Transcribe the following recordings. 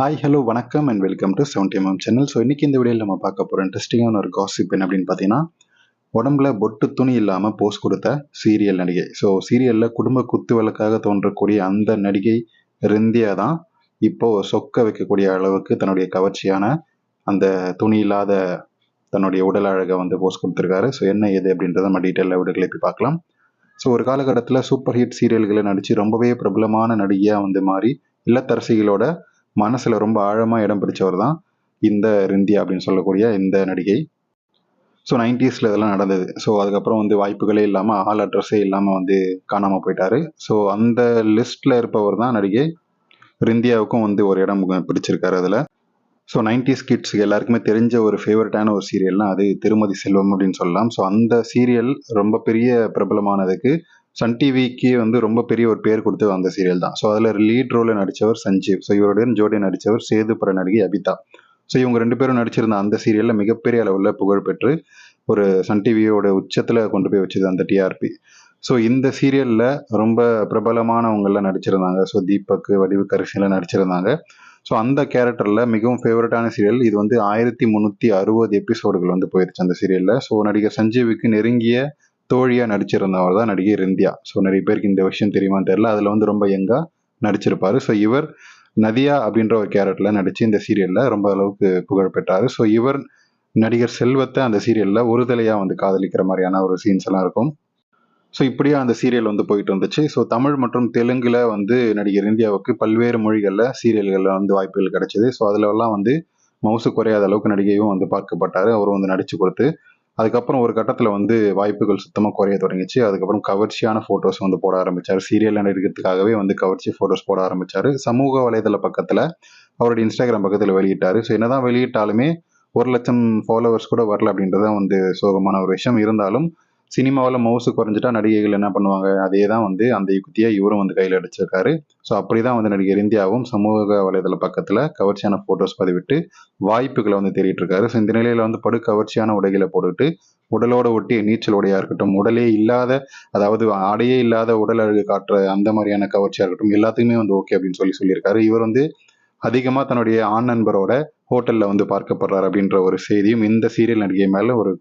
Hi hello வணக்கம் and welcome to seventy MM channel so இன்னைக்கு இந்த வீடியோவில் நம்ம பார்க்க போகிற இன்ட்ரெஸ்டிங்கான ஒரு காசிப் என்ன அப்படின்னு பார்த்தீங்கன்னா உடம்புல பொட்டு துணி இல்லாமல் போஸ் கொடுத்த சீரியல் நடிகை. ஸோ சீரியலில் குடும்ப குத்து விளக்காக தோன்றக்கூடிய அந்த நடிகை ரிந்தியா தான் இப்போ சொக்க வைக்கக்கூடிய அளவுக்கு தன்னுடைய கவர்ச்சியான அந்த துணி இல்லாத தன்னுடைய உடல் அழகை வந்து போஸ் கொடுத்துருக்காரு. ஸோ என்ன ஏது அப்படின்றத நம்ம டீட்டெயிலாக விடுகளை போய் பார்க்கலாம். ஸோ ஒரு காலகட்டத்தில் சூப்பர் ஹிட் சீரியல்களை நடித்து ரொம்பவே பிரபலமான நடிகையாக வந்து மாறி இல்லத்தரசிகளோட மனசில் ரொம்ப ஆழமாக இடம் பிடிச்சவர் தான் இந்த ரிந்தியா அப்படின்னு சொல்லக்கூடிய இந்த நடிகை. ஸோ நைன்டிஸில் இதெல்லாம் நடந்தது. ஸோ அதுக்கப்புறம் வந்து வாய்ப்புகளே இல்லாமல் ஆல் அட்ரஸே இல்லாமல் வந்து காணாமல் போயிட்டாரு. ஸோ அந்த லிஸ்ட்டில் இருப்பவர் தான் நடிகை. ரிந்தியாவுக்கும் வந்து ஒரு இடம் பிடிச்சிருக்காரு அதில். ஸோ நைன்டிஸ் கிட்ஸுக்கு எல்லாருக்குமே தெரிஞ்ச ஒரு ஃபேவரட்டான ஒரு சீரியல்னால் அது திருமதி செல்வம் அப்படின்னு சொல்லலாம். ஸோ அந்த சீரியல் ரொம்ப பெரிய பிரபலமானதுக்கு சன் டிவிக்கு வந்து ரொம்ப பெரிய ஒரு பேர் கொடுத்தது அந்த சீரியல் தான். ஸோ அதில் லீட் ரோலில் நடித்தவர் சஞ்சீவ். ஸோ இவருடன் ஜோடி நடித்தவர் சேதுபுர நடிகை அபிதா. ஸோ இவங்க ரெண்டு பேரும் நடிச்சிருந்த அந்த சீரியலில் மிகப்பெரிய அளவில் புகழ் பெற்று ஒரு சன் டிவியோட உச்சத்தில் கொண்டு போய் வச்சது அந்த டிஆர்பி ஸோ இந்த சீரியலில் ரொம்ப பிரபலமானவங்களாம் நடிச்சிருந்தாங்க. ஸோ தீபக் வடிவு கரிசனில் நடிச்சிருந்தாங்க. ஸோ அந்த கேரக்டரில் மிகவும் ஃபேவரட்டான சீரியல் இது வந்து ஆயிரத்தி முந்நூற்றி அறுபது எபிசோடுகள் வந்து போயிருச்சு அந்த சீரியலில் ஸோ நடிகர் சஞ்சீவுக்கு நெருங்கிய தோழியாக நடிச்சிருந்தவர் தான் நடிகை இந்தியா. ஸோ நிறைய பேருக்கு இந்த விஷயம் தெரியுமான்னு தெரில அதில் வந்து ரொம்ப யங்காக நடிச்சிருப்பார். ஸோ இவர் நதியா அப்படின்ற ஒரு கேரக்டரில் நடித்து இந்த சீரியலில் ரொம்ப அளவுக்கு புகழ் பெற்றார். ஸோ இவர் நடிகர் செல்வத்தை அந்த சீரியலில் ஒரு தலையாக வந்து காதலிக்கிற மாதிரியான ஒரு சீன்ஸ் எல்லாம் இருக்கும். ஸோ இப்படியே அந்த சீரியல் வந்து போயிட்டு இருந்துச்சு. ஸோ தமிழ் மற்றும் தெலுங்கில் வந்து நடிகர் இந்தியாவுக்கு பல்வேறு மொழிகளில் சீரியல்களில் வந்து வாய்ப்புகள் கிடைச்சிது. ஸோ அதிலெல்லாம் வந்து மவுசு குறையாத அளவுக்கு நடிகையும் வந்து பார்க்கப்பட்டார். அவரும் வந்து நடித்து கொடுத்து அதுக்கப்புறம் ஒரு கட்டத்தில் வந்து வாய்ப்புகள் சுத்தமாக குறைய தொடங்கிச்சு. அதுக்கப்புறம் கவர்ச்சியான ஃபோட்டோஸ் வந்து போட ஆரம்பிச்சார். சீரியல் நடிக்கிறதுக்காகவே வந்து கவர்ச்சி ஃபோட்டோஸ் போட ஆரம்பித்தார் சமூக வலைதள பக்கத்தில் அவருடைய இன்ஸ்டாகிராம் பக்கத்தில் வெளியிட்டார். ஸோ என்னதான் வெளியிட்டாலுமே ஒரு லட்சம் ஃபாலோவர்ஸ் கூட வரல அப்படின்றது தான் வந்து சோகமான ஒரு விஷயம். இருந்தாலும் சினிமாவில் மவுசு குறைஞ்சிட்டா நடிகைகள் என்ன பண்ணுவாங்க? அதே தான் வந்து அந்த யுக்தியாக இவரும் வந்து கையில் அடிச்சிருக்காரு. ஸோ அப்படி தான் வந்து நடிகர் இந்தியாவும் சமூக வலைதள பக்கத்தில் கவர்ச்சியான ஃபோட்டோஸ் பதிவிட்டு வாய்ப்புகளை வந்து தேடிட்டு இருக்காரு ஸோ இந்த நிலையில் வந்து படு கவர்ச்சியான உடைகளை போட்டுட்டு உடலோட ஒட்டி நீச்சல் உடையாக இருக்கட்டும் உடலே இல்லாத அதாவது ஆடையே இல்லாத உடல் அழகு காட்டுற அந்த மாதிரியான கவர்ச்சியாக இருக்கட்டும் எல்லாத்துக்குமே வந்து ஓகே அப்படின்னு சொல்லி சொல்லியிருக்காரு. இவர் வந்து அதிகமாக தன்னுடைய ஆண் நண்பரோட ஹோட்டலில் வந்து பார்க்கப்படுறாரு அப்படின்ற ஒரு செய்தியும் இந்த சீரியல் நடிகை மேலே ஒரு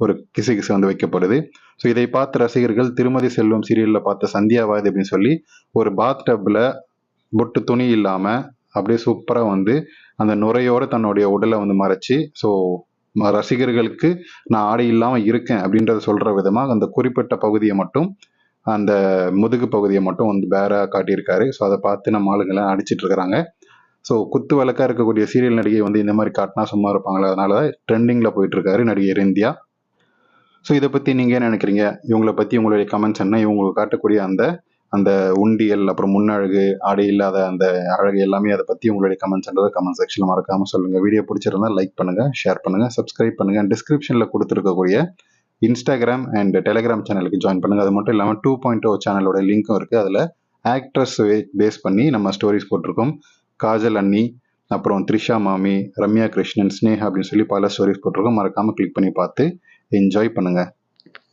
ஒரு கிசு கிசு வந்து வைக்கப்படுது. ஸோ இதை பார்த்த ரசிகர்கள் திருமதி செல்வம் சீரியலில் பார்த்த சந்தியாவாது அப்படின்னு சொல்லி ஒரு பாத் டப்பில் பொட்டு துணி இல்லாமல் அப்படியே சூப்பராக வந்து அந்த நுரையோட தன்னுடைய உடலை வந்து மறைச்சி ஸோ ரசிகர்களுக்கு நான் ஆடை இல்லாமல் இருக்கேன் அப்படின்றத சொல்கிற விதமாக அந்த குறிப்பிட்ட பகுதியை மட்டும் அந்த முதுகு பகுதியை மட்டும் வந்து பேராக காட்டியிருக்காரு. ஸோ அதை பார்த்து நம்ம ஆளுங்கெல்லாம் அடிச்சிட்டு இருக்கிறாங்க. ஸோ குத்து விளக்காக இருக்கக்கூடிய சீரியல் நடிகை வந்து இந்த மாதிரி காட்டினா சும்மா இருப்பாங்களா அதனால தான் ட்ரெண்டிங்கில் போயிட்டு இருக்காரு நடிகர் இந்தியா ஸோ இதை பற்றி நீங்கள் என்ன நினைக்கிறீங்க? இவங்களை பற்றி உங்களுடைய கமெண்ட்ஸ் என்ன? இவங்களுக்கு காட்டக்கூடிய அந்த அந்த உண்டியல் அப்புறம் முன்னழகு ஆடை இல்லாத அந்த அழகு எல்லாமே அதை பற்றி உங்களுடைய கமெண்ட்ஸ்ன்றதை கமெண்ட் செக்ஷனில் மறக்காமல் சொல்லுங்கள் வீடியோ பிடிச்சிருந்தா லைக் பண்ணுங்கள் ஷேர் பண்ணுங்கள் சப்ஸ்கிரைப் பண்ணுங்கள் டிஸ்கிரிப்ஷனில் கொடுத்துருக்கக்கூடிய இன்ஸ்டாகிராம் அண்ட் டெலிகிராம் சேனலுக்கு ஜாயின் பண்ணுங்கள் அது மட்டும் இல்லாமல் டூ பாயிண்ட் ஓ சேனலோட லிங்க்கும் இருக்குது அதில் ஆக்ட்ரஸ் பேஸ் பண்ணி நம்ம ஸ்டோரிஸ் போட்டிருக்கோம். காஜல் அண்ணி அப்புறம் த்ரிஷா மாமி ரம்யா கிருஷ்ணன் ஸ்னேஹா அப்படின்னு சொல்லி பல ஸ்டோரிஸ் போட்டிருக்கோம். மறக்காமல் கிளிக் பண்ணி பார்த்து என்ஜாய் பண்ணுங்கள்